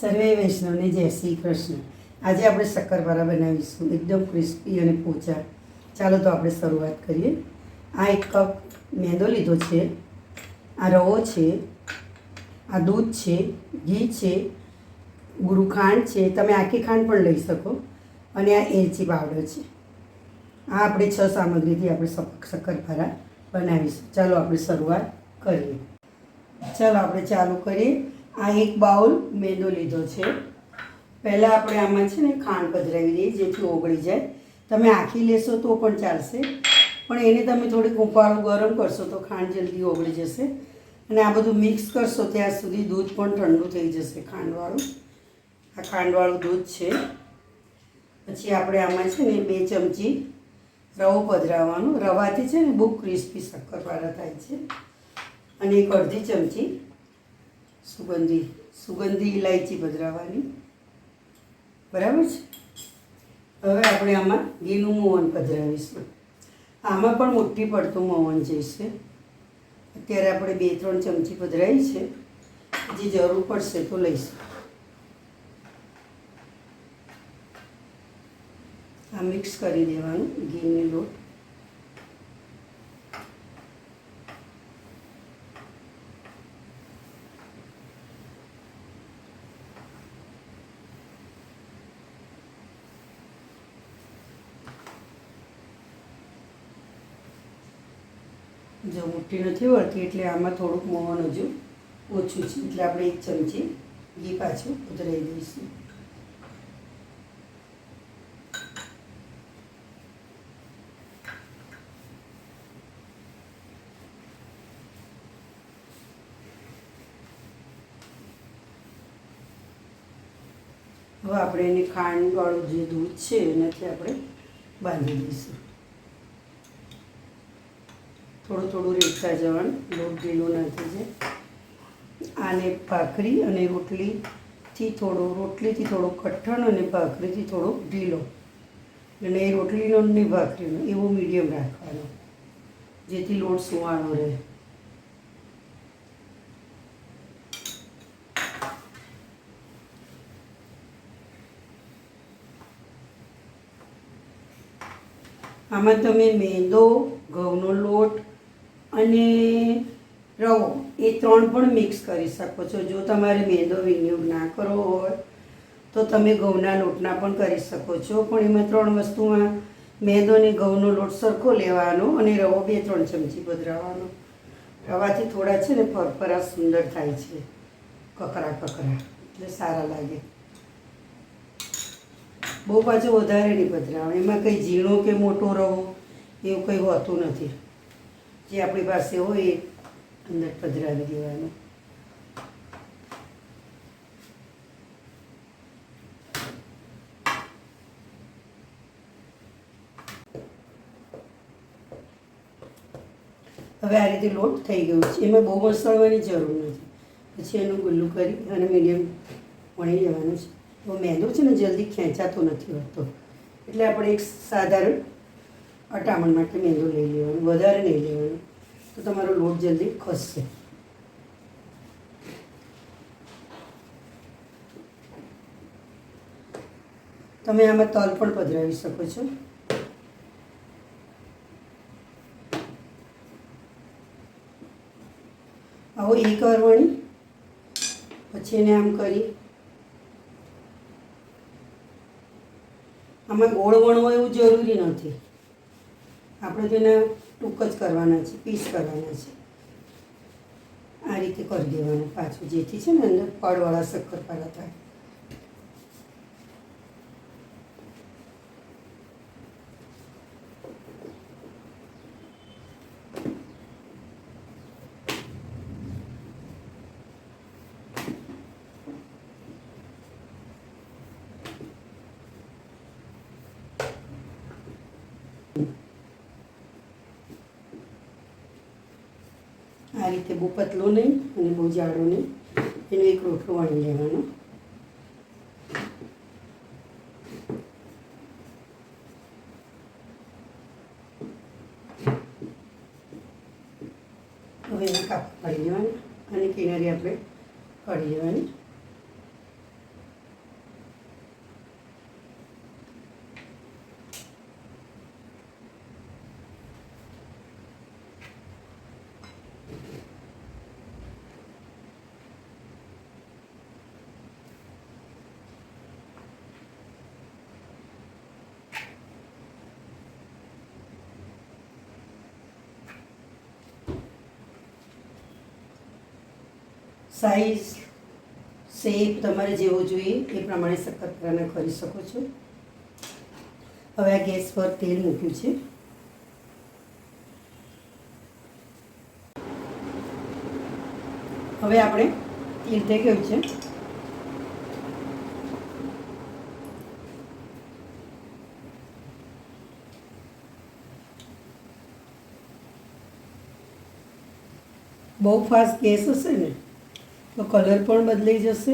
સર્વે વૈષ્ણવને જય શ્રી કૃષ્ણ. આજે આપણે શક્કરપારા બનાવીશું, એકદમ ક્રિસ્પી અને પોચા. ચાલો તો આપણે શરૂઆત કરીએ. આ એક કપ મેંદો લીધો છે, આ રવો છે, આ દૂધ છે, ઘી છે ગુરુખાંડ છે, તમે આખી ખાંડ પણ લઈ શકો. અને આ એલચી પાવડર છે. આ આપણે છ સામગ્રીથી આપણે શક- શક્કરપારા બનાવીશું. ચાલો આપણે શરૂઆત કરીએ. ચાલો આપણે ચાલુ કરીએ. આ એક બાઉલ મેંદો લીધો છે. પહેલાં આપણે આમાં છે ને ખાંડ પધરાવી દઈએ જેથી ઓગળી જાય. તમે આખી લેશો તો પણ ચાલશે. પણ એને તમે થોડીક ઉપાળું ગરમ કરશો તો ખાંડ જલ્દી ઓગળી જશે. અને આ બધું મિક્સ કરશો ત્યાં સુધી દૂધ પણ ઠંડુ થઈ જશે ખાંડવાળું. આ ખાંડવાળું દૂધ છે. પછી આપણે આમાં છે ને બે ચમચી રવો પધરાવવાનો. રવાથી છે ને બહુ ક્રિસ્પી શક્કરપારા થાય છે. અને એક અડધી ચમચી સુગંધી સુગંધી ઇલાયચી પધરાવવાની બરાબર છે? હવે આપણે આમાં ઘીનું મોહન પધરાવીશું. આમાં પણ મોટી પડતું મોહન જઈશે અત્યારે આપણે બે, ત્રણ ચમચી પધરાવી છે. જે જરૂર પડશે તો લઈશું. આ મિક્સ કરી દેવાનું ઘીની લોટ. જો મુઠ્ઠી નથી વળતી એટલે આમાં થોડુંક મોહન હજુ ઓછું છે. એટલે આપણે એક ચમચી ઘી પાછું ઉતરાવી દઈશું. હવે આપણે એની ખાંડવાળું જે દૂધ છે એનાથી આપણે બાંધી દઈશું. થોડું થોડું રેડતા જવાનું, લોટ ઢીલો નાખી છે આને ભાખરી અને રોટલીથી થોડો રોટલીથી થોડો કઠણ અને ભાખરીથી થોડો ઢીલો. અને એ રોટલીનો ને ભાખરીનો, એવો મીડિયમ રાખવાનો, જેથી લોટ સુવાળો રહે. આમાં તમે મેંદો, ઘઉંનો લોટ અને રવો, એ ત્રણ પણ મિક્સ કરી શકો છો. જો તમારે મેંદો વિનિયોગ ના કરવો હોય, તો તમે ઘઉંના લોટના પણ કરી શકો છો. પણ એમાં ત્રણ વસ્તુમાં મેંદો અને ઘઉંનો લોટ સરખો લેવાનો અને રવો બે ત્રણ ચમચી બદરાવાનો રવાથી થોડા છે ને ફરફરા સુંદર થાય છે. કકરા કકરા, એટલે સારા લાગે. બહુ પાછો વધારે નહીં પધરાવે એમાં કંઈ ઝીણો કે મોટો રવો, એવું કંઈ હોતું નથી. જે આપણી પાસે હોય એ અંદર પધરાવી દેવાનું. હવે આ રીતે લોટ થઈ ગયો છે. એમાં બહુ મસળવાની જરૂર નથી. પછી એનું ગુલ્લું કરી અને મીડિયમ વણી લેવાનું છે. તો મેંદો છે ને જલ્દી ખેંચાતો નથી હોતો. એટલે આપણે એક સાધારણ અટામણ માટે મેંદો લઈ લેવાનું વધારે નહીં લેવાનું. તો તમારો લોટ જલ્દી ખસશે. તમે આમાં તલ પણ પધરાવી શકો છો. આવો એ કરવાની પછી એને આમ કરી. આમાં ગોળ વણવો એવું જરૂરી નથી. આપણે તેને ટૂંક જ કરવાના છે પીસ કરવાના છે. આ રીતે કરી દેવાનું પાછું, જેથી છે ને અંદર પડવાળા શક્કરપારા થાય. આ રીતે બહુ પતલો નહીં અને બહુ જાડો નહીં. એનો એક રોટલો વણી લેવાનો. હવે એને કાપ કાઢી દેવાના અને કિનારી આપણે કાઢી લેવાની. સાઈઝ શેપ તમારે જેવો જોઈએ એ પ્રમાણે શક્કરપારાના કરી શકો છો. હવે આ ગેસ પર તેલ મૂક્યું છે. હવે આપણે તેલ કેવું છે. બહુ ફાસ્ટ ગેસ હશે ને? તો કલર પણ બદલાઈ જશે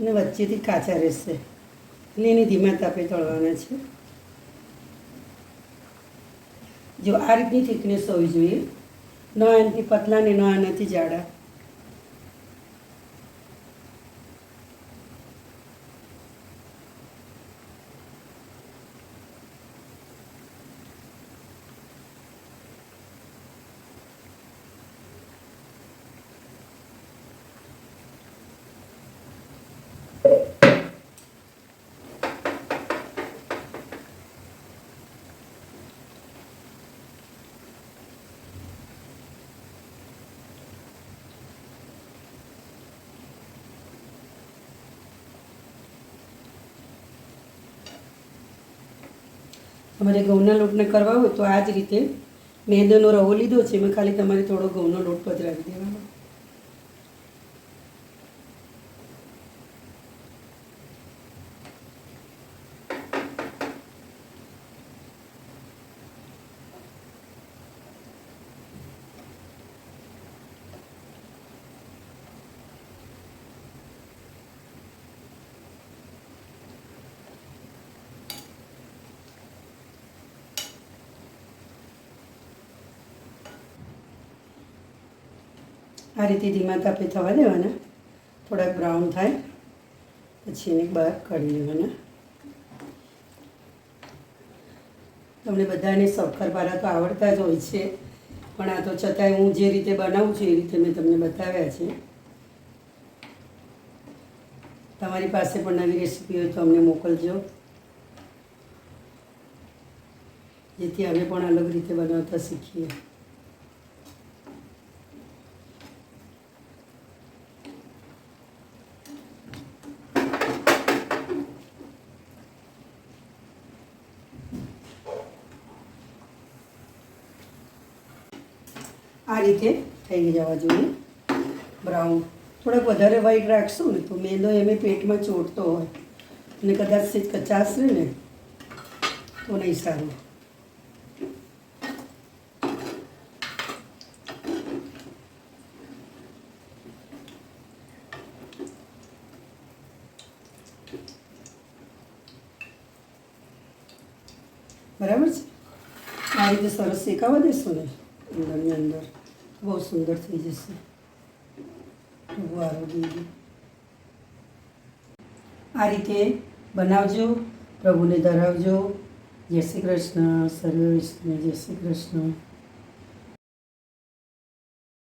અને વચ્ચેથી કાચા રહેશે. એટલે એને ધીમા તાપે તળવાના છે. જો આ રીતની થિકનેસ હોવી જોઈએ, ન એનાથી પતલા ને ન આનાથી જાડા. તમારે ઘઉંના લોટને કરવા હોય તો આ જ રીતે મેંદાનો રવો લીધો છે. એમાં ખાલી તમારે થોડો ઘઉંનો લોટ પધરાવી દેવાનો. આ રીતે ધીમા તાપે થવા દેવાના. થોડાક બ્રાઉન થાય. પછી એને બહાર કાઢી લેવાના. તમને બધાને શક્કરપારા તો આવડતા જ હોય છે. પણ આ તો છતાંય હું જે રીતે બનાવું છું એ રીતે મેં તમને બતાવ્યા છે. તમારી પાસે પણ નવી રેસીપી હોય તો અમને મોકલજો. જેથી અમે પણ અલગ રીતે બનાવતા શીખીએ. આ રીતે થઈ જવા જોઈએ. બ્રાઉન થોડાક વધારે વ્હાઈટ રાખશું ને તો મેંદો એમ પેટમાં ચોટતો હોય. અને કદાચ સેજ કચાશ રહે ને તો નહીં સારું. બરાબર છે? આ રીતે સરસ શેકાવા દેશો ને. અંદરની અંદર બહુ સુંદર થઈ જશે દીદી આ રીતે બનાવજો પ્રભુને ધરાવજો જય શ્રી કૃષ્ણ સર્વે જય શ્રી કૃષ્ણ